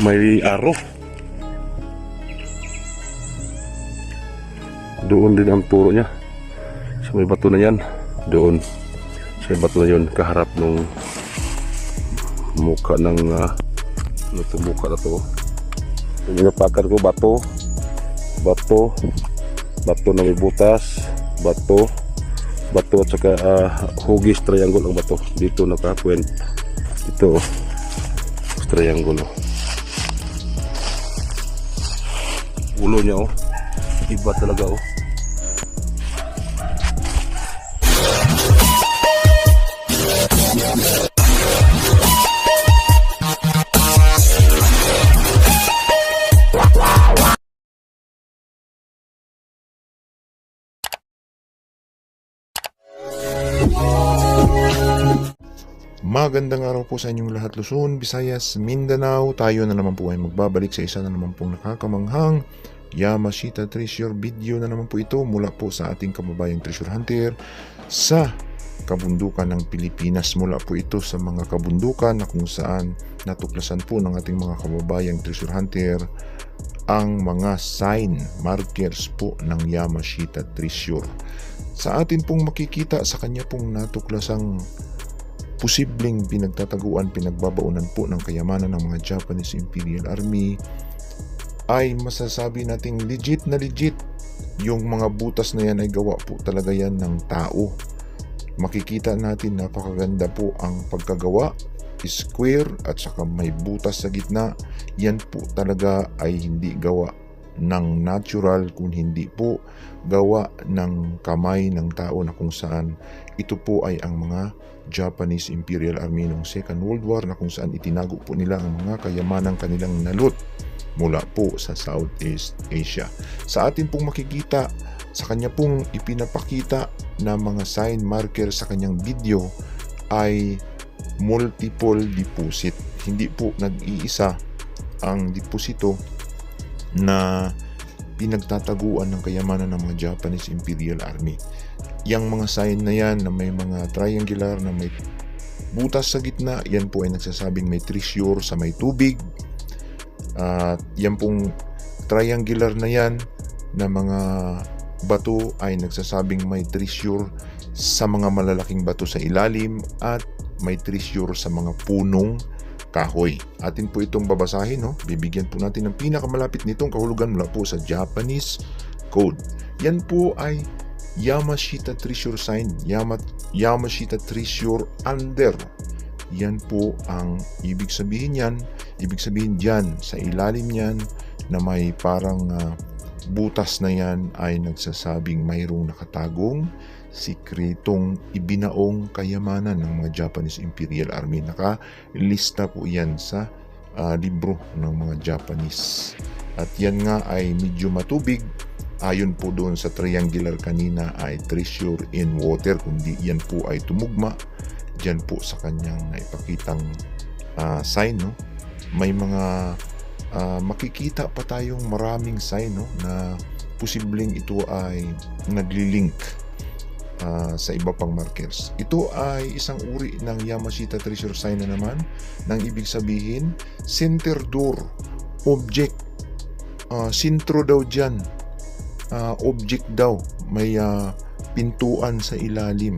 may aro. Doon din ang turo niya. Sa may bato na yan. Doon. Sa may bato na yun. Kaharap nung muka ng uh, ano to muka na to. Yung inapakan ko bato. Bato. Bato na may butas. Bato. Bato at saka ah, hugis triangle ang bato. Dito nakakwent. Ito oh. Triangle ulo niya oh. Iba talaga oh. Magandang araw po sa inyong lahat Luzon, Visayas, Mindanao. Tayo na naman po ay magbabalik sa isa na naman pong nakakamanghang Yamashita Treasure video na naman po ito mula po sa ating kababayang treasure hunter sa kabundukan ng Pilipinas. Mula po ito sa mga kabundukan na kung saan natuklasan po ng ating mga kababayang treasure hunter ang mga sign markers po ng Yamashita Treasure. Sa atin pong makikita sa kanya pong natuklasang posibleng pinagtataguan, pinagbabaunan po ng kayamanan ng mga Japanese Imperial Army ay masasabi nating legit na legit yung mga butas na yan ay gawa po talaga yan ng tao. Makikita natin napakaganda po ang pagkagawa, square at saka may butas sa gitna. Yan po talaga ay hindi gawa ng natural kung hindi po gawa ng kamay ng tao na kung saan ito po ay ang mga Japanese Imperial Army noong Second World War na kung saan itinago po nila ang mga kayamanang kanilang nalot mula po sa Southeast Asia. Sa atin pong makikita, sa kanya pong ipinapakita na mga sign marker sa kanyang video ay multiple deposit. Hindi po nag-iisa ang deposito na pinagtataguan ng kayamanan ng mga Japanese Imperial Army. Yang mga sign na yan na may mga triangular na may butas sa gitna, yan po ay nagsasabing may treasure sa may tubig. At yan pong triangular na yan na mga bato ay nagsasabing may treasure sa mga malalaking bato sa ilalim at may treasure sa mga punong kahoy. Atin po itong babasahin, no? Bibigyan po natin ng pinakamalapit nitong kahulugan mula po sa Japanese code. Yan po ay Yamashita Treasure Sign, Yama, Yamashita Treasure Under. Yan po ang ibig sabihin yan. Ibig sabihin dyan, sa ilalim yan, na may parang ah, butas na yan ay nagsasabing mayroong nakatagong sikretong ibinaong kayamanan ng mga Japanese Imperial Army. Nakalista po yan sa ah, libro ng mga Japanese. At yan nga ay medyo matubig. Ayon po doon sa triangular kanina ay treasure in water. Kundi yan po ay tumugma. Diyan po sa kanyang naipakitang ah, sign. No? May mga ah, makikita pa tayong maraming sign no? na posibleng ito ay naglilink ah, sa iba pang markers. Ito ay isang uri ng Yamashita Treasure Sign na naman nang ibig sabihin center door object ah, sintro daw dyan ah, object daw may ah, pintuan sa ilalim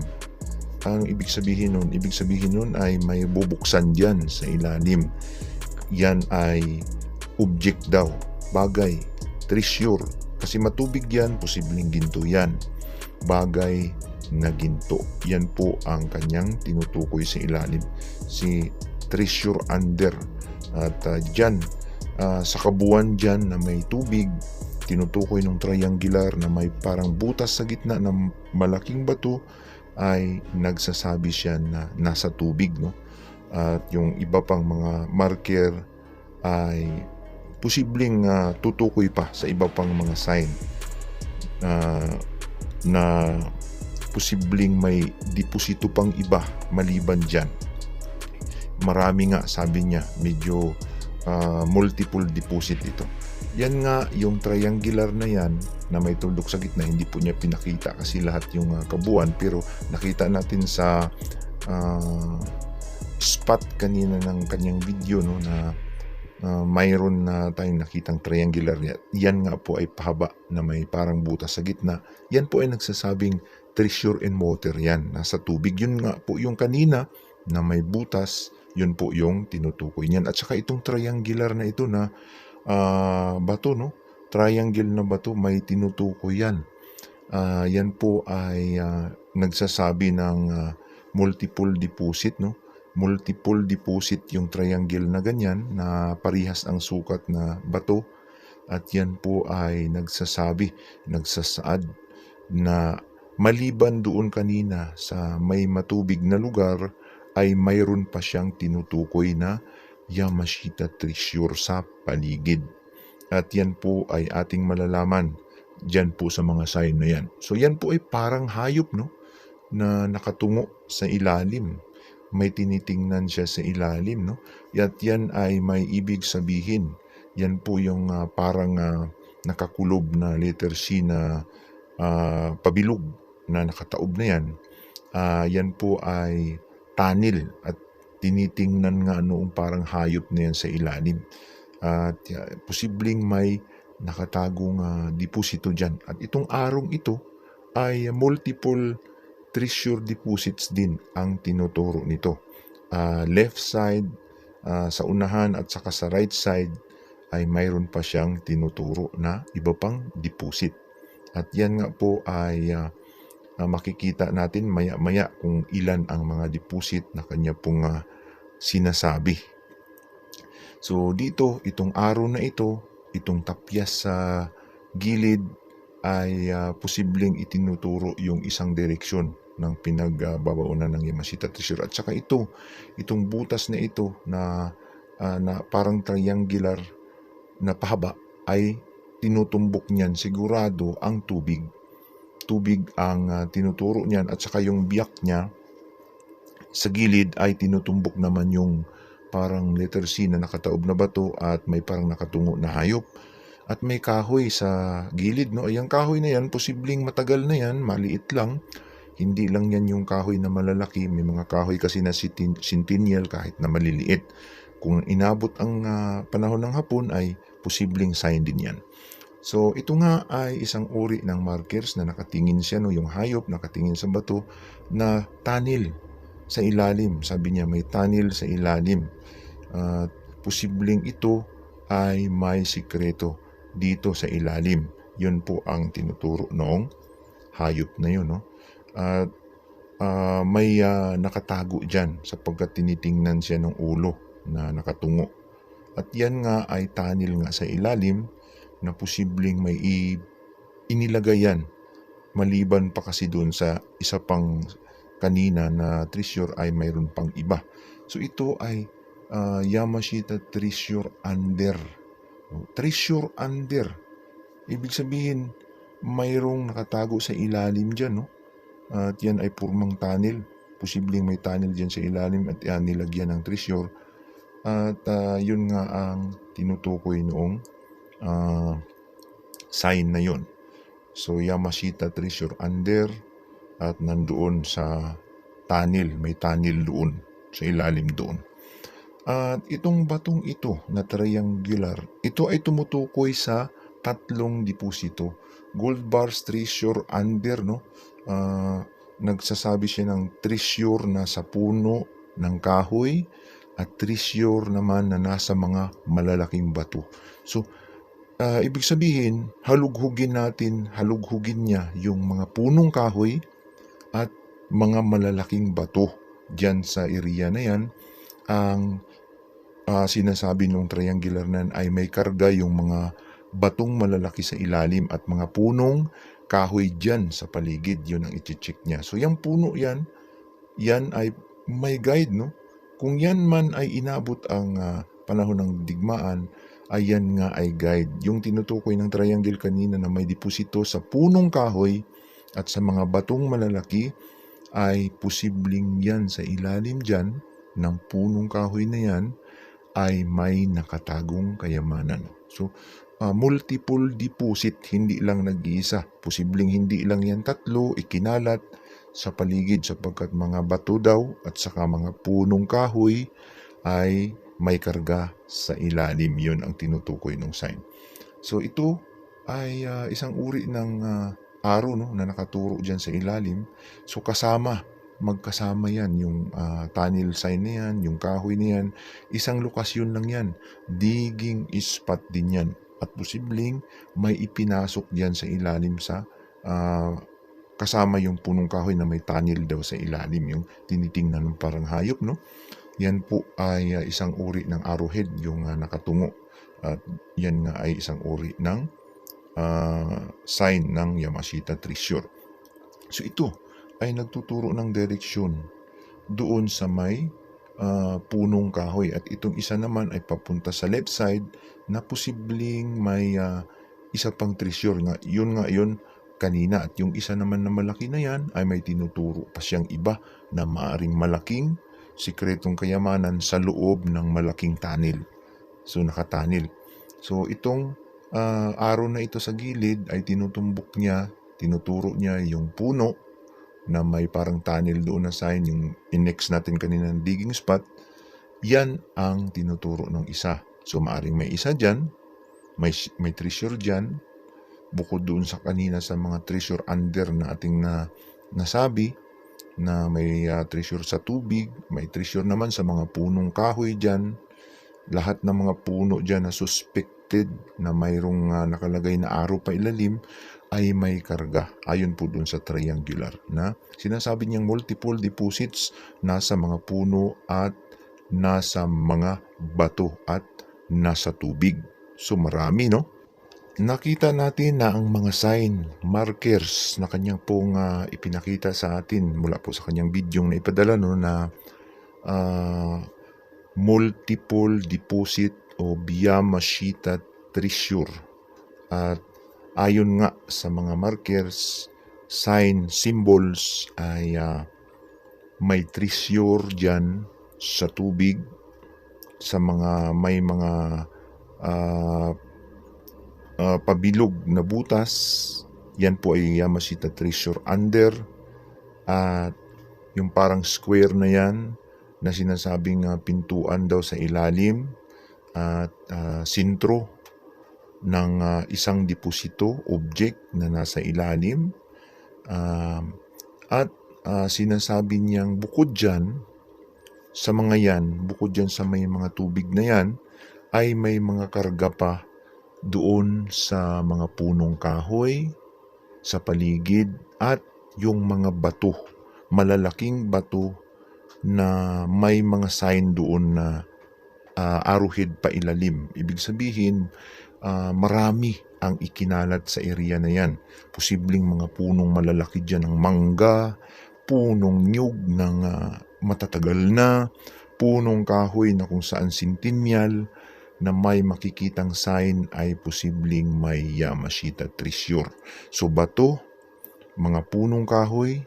ang ibig sabihin nun ibig sabihin nun ay may bubuksan dyan sa ilalim yan ay object daw bagay treasure kasi matubig yan posibleng ginto yan bagay na ginto. Yan po ang kanyang tinutukoy sa ilalim. Si treasure under. At uh, dyan, ah, sa kabuuan dyan na may tubig, tinutukoy ng triangular na may parang butas sa gitna ng malaking bato ay nagsasabi siya na nasa tubig. No? At yung iba pang mga marker ay posibleng ah, tutukoy pa sa iba pang mga sign ah, na posibleng may deposito pang iba maliban dyan. Marami nga sabi niya, medyo ah, multiple deposit ito. Yan nga yung triangular na yan na may tuldok sa gitna, hindi po niya pinakita kasi lahat yung ah, kabuuan pero nakita natin sa ah, spot kanina ng kanyang video no na ah, mayroon na tayong nakitang triangular. Yan nga po ay pahaba na may parang butas sa gitna. Yan po ay nagsasabing treasure and water yan. Nasa tubig. Yun nga po yung kanina na may butas. Yun po yung tinutukoy niyan. At saka itong triangular na ito na ah, bato, no? Triangle na bato, may tinutukoy yan. Ah, yan po ay ah, nagsasabi ng ah, multiple deposit, no? multiple deposit yung triangle na ganyan na parihas ang sukat na bato at yan po ay nagsasabi, nagsasaad na maliban doon kanina sa may matubig na lugar ay mayroon pa siyang tinutukoy na Yamashita treasure sa paligid. At yan po ay ating malalaman dyan po sa mga sign na yan. So yan po ay parang hayop no na nakatungo sa ilalim may tinitingnan siya sa ilalim, no? At yan ay may ibig sabihin. Yan po yung ah, parang ah, nakakulob na letter C na ah, pabilog na nakataob na yan. Ah, yan po ay tanil at tinitingnan nga noong parang hayop na yan sa ilalim. At ah, posibleng may nakatagong ah, deposito dyan. At itong arong ito ay multiple treasure deposits din ang tinuturo nito. Ah, left side ah, sa unahan at saka sa right side ay mayroon pa siyang tinuturo na iba pang deposit. At yan nga po ay ah, ah, makikita natin maya-maya kung ilan ang mga deposit na kanya pong ah, sinasabi. So dito, itong araw na ito, itong tapyas sa gilid ay ah, posibleng itinuturo yung isang direksyon ng pinagbabaunan ng Yamashita Treasure. At saka ito, itong butas na ito na, ah, na parang triangular na pahaba ay tinutumbok niyan sigurado ang tubig. Tubig ang ah, tinuturo niyan at saka yung biyak niya sa gilid ay tinutumbok naman yung parang letter C na nakataob na bato at may parang nakatungo na hayop at may kahoy sa gilid no? Ay ang kahoy na yan posibleng matagal na yan maliit lang. Hindi lang yan yung kahoy na malalaki. May mga kahoy kasi na centennial kahit na maliliit. Kung inabot ang ah, panahon ng hapon ay posibleng sign din yan so ito nga ay isang uri ng markers na nakatingin siya no yung hayop nakatingin sa bato na tanil sa ilalim sabi niya may tanil sa ilalim at posibleng ito ay may sikreto dito sa ilalim. Yun po ang tinuturo noong hayop na yun. No? At ah, may ah, nakatago dyan sapagkat tinitingnan siya ng ulo na nakatungo. At yan nga ay tanil nga sa ilalim na posibleng may i- inilagay maliban pa kasi doon sa isa pang kanina na treasure ay mayroon pang iba. So ito ay ah, Yamashita treasure under. Treasure under. Ibig sabihin, mayroong nakatago sa ilalim dyan, no? At yan ay purmang tunnel. Posibleng may tunnel dyan sa ilalim at yan nilagyan ng treasure. At ah, yun nga ang tinutukoy noong ah, sign na yun. So Yamashita treasure under at nandoon sa tunnel, may tunnel doon, sa ilalim doon. At itong batong ito na triangular, ito ay tumutukoy sa tatlong deposito. Gold bars treasure under, no? Ah, nagsasabi siya ng treasure na sa puno ng kahoy at treasure naman na nasa mga malalaking bato. So, ah, ibig sabihin, halughugin natin, halughugin niya yung mga punong kahoy at mga malalaking bato dyan sa area na yan. Ang ah, sinasabi nung triangular na yan ay may karga yung mga batong malalaki sa ilalim at mga punong kahoy dyan sa paligid. Yun ang iti-check niya. So yung puno yan, yan ay may guide, no? Kung yan man ay inabot ang ah, panahon ng digmaan, ay yan nga ay guide. Yung tinutukoy ng triangle kanina na may deposito sa punong kahoy at sa mga batong malalaki ay posibleng yan sa ilalim dyan ng punong kahoy na yan ay may nakatagong kayamanan. So, ah, multiple deposit, hindi lang nag-iisa. Posibleng hindi lang yan tatlo, ikinalat sa paligid sapagkat mga bato daw at saka mga punong kahoy ay may karga sa ilalim. Yun ang tinutukoy ng sign. So ito ay ah, isang uri ng ah, aro no, na nakaturo dyan sa ilalim. So kasama, magkasama yan, yung ah, tunnel sign na yan, yung kahoy na yan. Isang lokasyon lang yan. Digging spot din yan. At posibleng may ipinasok dyan sa ilalim sa ah, kasama yung punong kahoy na may tunnel daw sa ilalim, yung tinitingnan ng parang hayop, no? Yan po ay ah, isang uri ng arrowhead, yung ah, nakatungo. At yan nga ay isang uri ng ah, sign ng Yamashita Treasure. So ito ay nagtuturo ng direksyon doon sa may ah, punong kahoy at itong isa naman ay papunta sa left side na posibleng may ah, isa pang treasure nga. Yun nga yun kanina at yung isa naman na malaki na yan ay may tinuturo pa siyang iba na maaring malaking sikretong kayamanan sa loob ng malaking tunnel. So nakatanil. So itong ah, araw na ito sa gilid ay tinutumbok niya, tinuturo niya yung puno na may parang tunnel doon na sign, yung index natin kanina ng digging spot, yan ang tinuturo ng isa. So maaring may isa dyan, may, may treasure dyan, bukod doon sa kanina sa mga treasure under na ating na, nasabi, na may ah, treasure sa tubig, may treasure naman sa mga punong kahoy dyan, lahat ng mga puno dyan na suspected na mayroong ah, nakalagay na araw pa ilalim ay may karga ayon po dun sa triangular na sinasabi niyang multiple deposits nasa mga puno at nasa mga bato at nasa tubig. So marami no? Nakita natin na ang mga sign, markers na kanyang pong ah, ipinakita sa atin mula po sa kanyang video na ipadala no na ah, multiple deposit o Biyamashita treasure. At ayon nga sa mga markers, sign, symbols ay ah, may treasure dyan sa tubig, sa mga may mga ah, ah, pabilog na butas. Yan po ay Yamashita treasure under. At yung parang square na yan na sinasabing ah, pintuan daw sa ilalim at ah, sintro ng ah, isang deposito, object na nasa ilalim. Um, at ah, sinasabi niyang bukod dyan, sa mga yan, bukod dyan sa may mga tubig na yan, ay may mga karga pa doon sa mga punong kahoy, sa paligid, at yung mga bato, malalaking bato na may mga sign doon na ah, arrowhead pa ilalim. Ibig sabihin, ah, marami ang ikinalat sa area na yan. Posibleng mga punong malalaki dyan ng mangga, punong nyug ng ah, matatagal na, punong kahoy na kung saan sintinyal, na may makikitang sign ay posibleng may Yamashita treasure. So bato, mga punong kahoy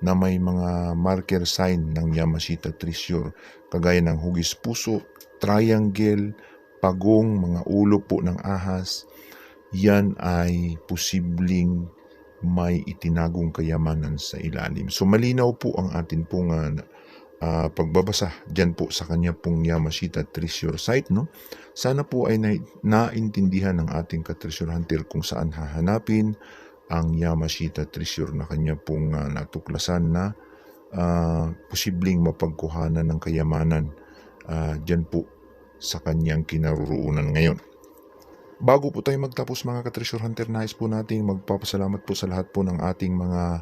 na may mga marker sign ng Yamashita treasure kagaya ng hugis puso, triangle, pagong, mga ulo po ng ahas, yan ay posibleng may itinagong kayamanan sa ilalim. So malinaw po ang atin pong ah, ah, pagbabasa dyan po sa kanya pong Yamashita Treasure Site. No? Sana po ay na- naintindihan ng ating ka-treasure hunter kung saan hahanapin ang Yamashita Treasure na kanya pong ah, natuklasan na ah, posibleng mapagkuhanan ng kayamanan ah, dyan po sa kanyang kinaroroonan ngayon. Bago po tayo magtapos mga ka-treasure hunter, nais po nating magpapasalamat po sa lahat po ng ating mga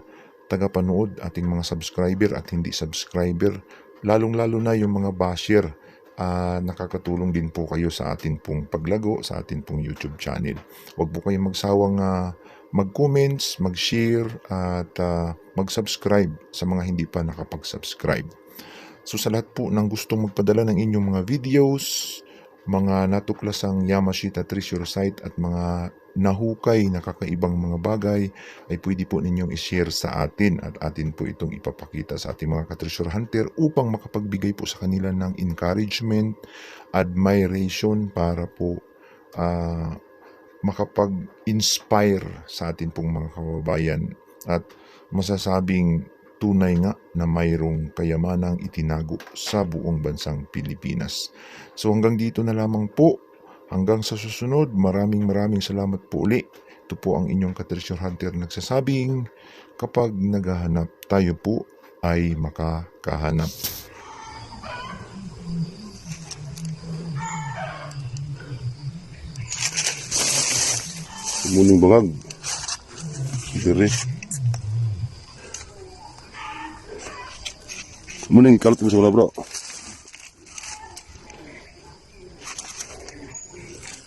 tagapanood, ating mga subscriber at hindi subscriber, lalong-lalo na yung mga basher. ah, nakakatulong din po kayo sa atin pong paglago, sa atin pong YouTube channel. Huwag po kayong magsawang ah, mag-comments, mag-share at ah, mag-subscribe sa mga hindi pa nakapag-subscribe. So sa lahat po ng gustong magpadala ng inyong mga videos, mga natuklasang Yamashita Treasure Site at mga nahukay na kakaibang mga bagay ay pwede po ninyong i-share sa atin at atin po itong ipapakita sa ating mga ka-treasure hunter upang makapagbigay po sa kanila ng encouragement, admiration para po ah, makapag-inspire sa atin pong mga kababayan. At masasabing tunay nga na mayroong kayamanang itinago sa buong bansang Pilipinas. So hanggang dito na lamang po. Hanggang sa susunod, maraming maraming salamat po uli. Ito po ang inyong ka-treasure hunter nagsasabing kapag naghahanap tayo po ay makakahanap. Muning bangag. Diri. Muning kalot mo sa wala bro.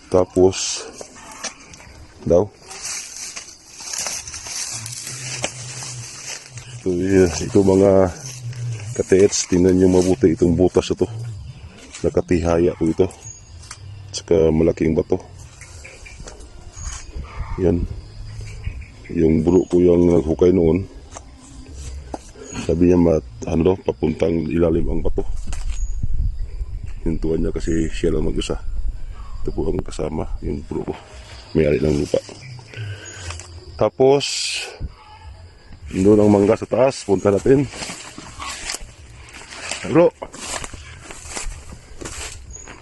Tapos daw. So, yeah, ito mga katets, tingnan nyo mabuti itong butas ito. Nakatihaya po ito. Saka malaking bato. Yan. Yung buro ko yung naghukay noon. Sabi niya, mat, ano daw, papuntang ilalim ang bato. Hintuan niya kasi siya lang mag-isa. Ito po ang kasama, yung buro ko. May-ari ng lupa. Tapos, doon ang mangga sa taas. Punta natin. Bro!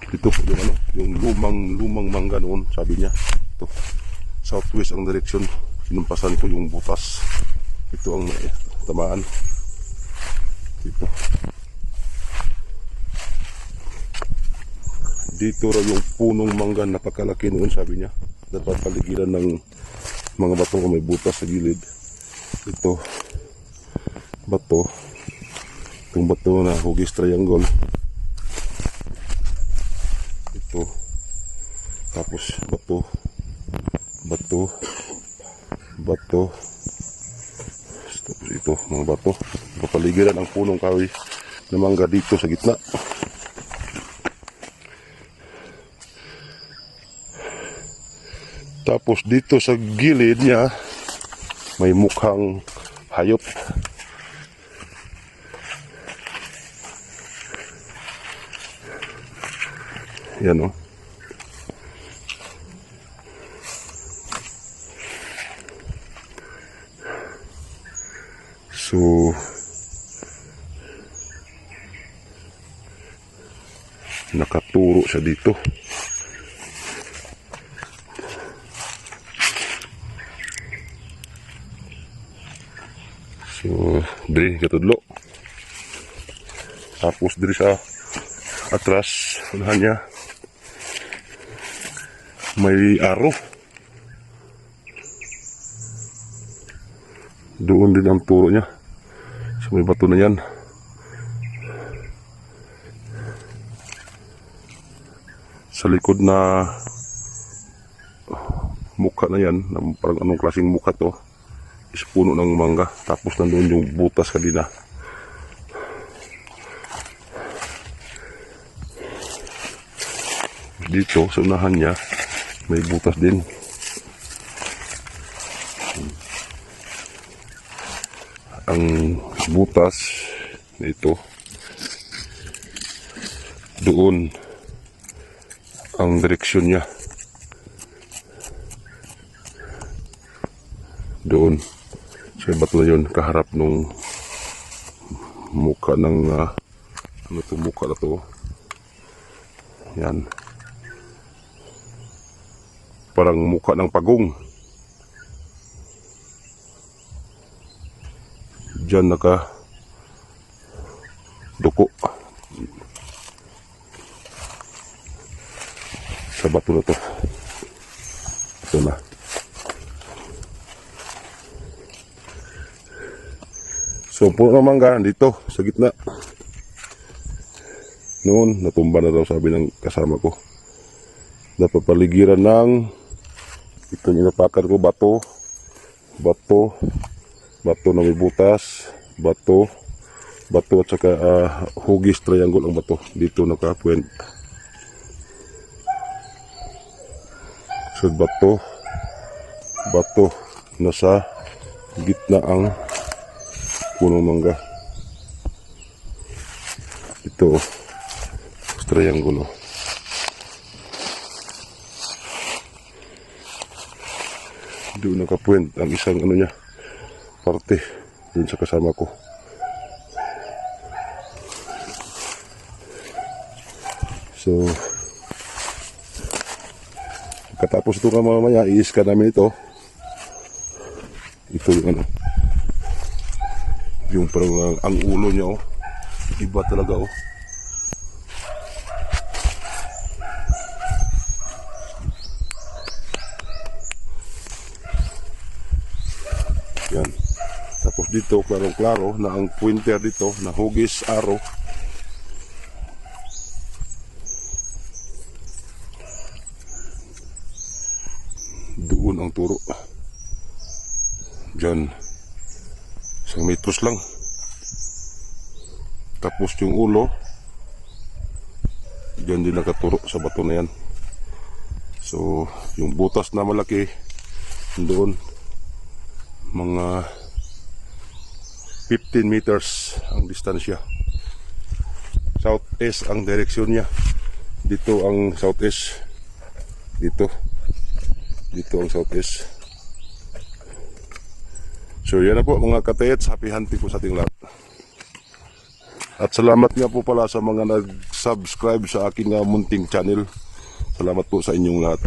Ito po yung ano, yung lumang, lumang mangga noon, sabi niya. Ito southwest ang direksyon sinumpasan ko yung butas ito ang may tamaan dito raw yung punong mangga napakalaki noon sabi niya. Dapat paligiran ng mga bato may butas sa gilid. Ito bato. Itong bato na hugis triangle. Ito tapos bato. Bato. Bato ito mga bato. Papaligiran ang punong kahoy na mangga dito sa gitna. Tapos dito sa gilid niya may mukhang hayop. Yan o So, nakaturo siya dito. So, diri katudlo. Tapos diri sa atras, unahan niya, may aro. Doon din ang turo niya. So may bato na yan. Sa likod na mukha na yan, parang anong klaseng mukha to, is puno ng mangga. Tapos nandoon yung butas kanina. Dito, sa unahan niya, may butas din. ang butas na ito doon ang direksyon niya. Doon bato na yun kaharap nung muka ng ah, ano to muka na to? Yan. Parang muka ng pagong. Diyan naka duko sa bato na to. Ito na. So, puno ng mangga dito sa gitna. Noon, natumba na daw sabi ng kasama ko. Dapat paligiran ng ito inapakan ko, bato, bato, bato na may butas, bato, bato at saka ah, hugis triangle ang bato. Dito naka-point. So bato, bato nasa gitna ang punong mangga. Ito, oh. triangulo. Doon nakapuwent ang isang ano niya, parte doon sa kasama ko. So, katapos ito nga mamaya, i-scan namin ito. Ito yung ano. Yung parang ang, ang ulo niya oh. Iba talaga oh. Yan. Tapos dito, klarong-klaro na ang pointer dito na hugis arrow. Doon ang turo. Diyan. Isang metros lang. Tapos yung ulo, diyan din nakaturo sa bato na yan. So, yung butas na malaki, doon, mga 15 meters ang distansya. Southeast ang direksyon niya. Dito ang southeast. Dito. Dito ang southeast. So yan na po mga katayets. Happy hunting po sa ating lahat. At salamat nga po pala sa mga nag-subscribe sa aking uh, munting channel. Salamat po sa inyong lahat.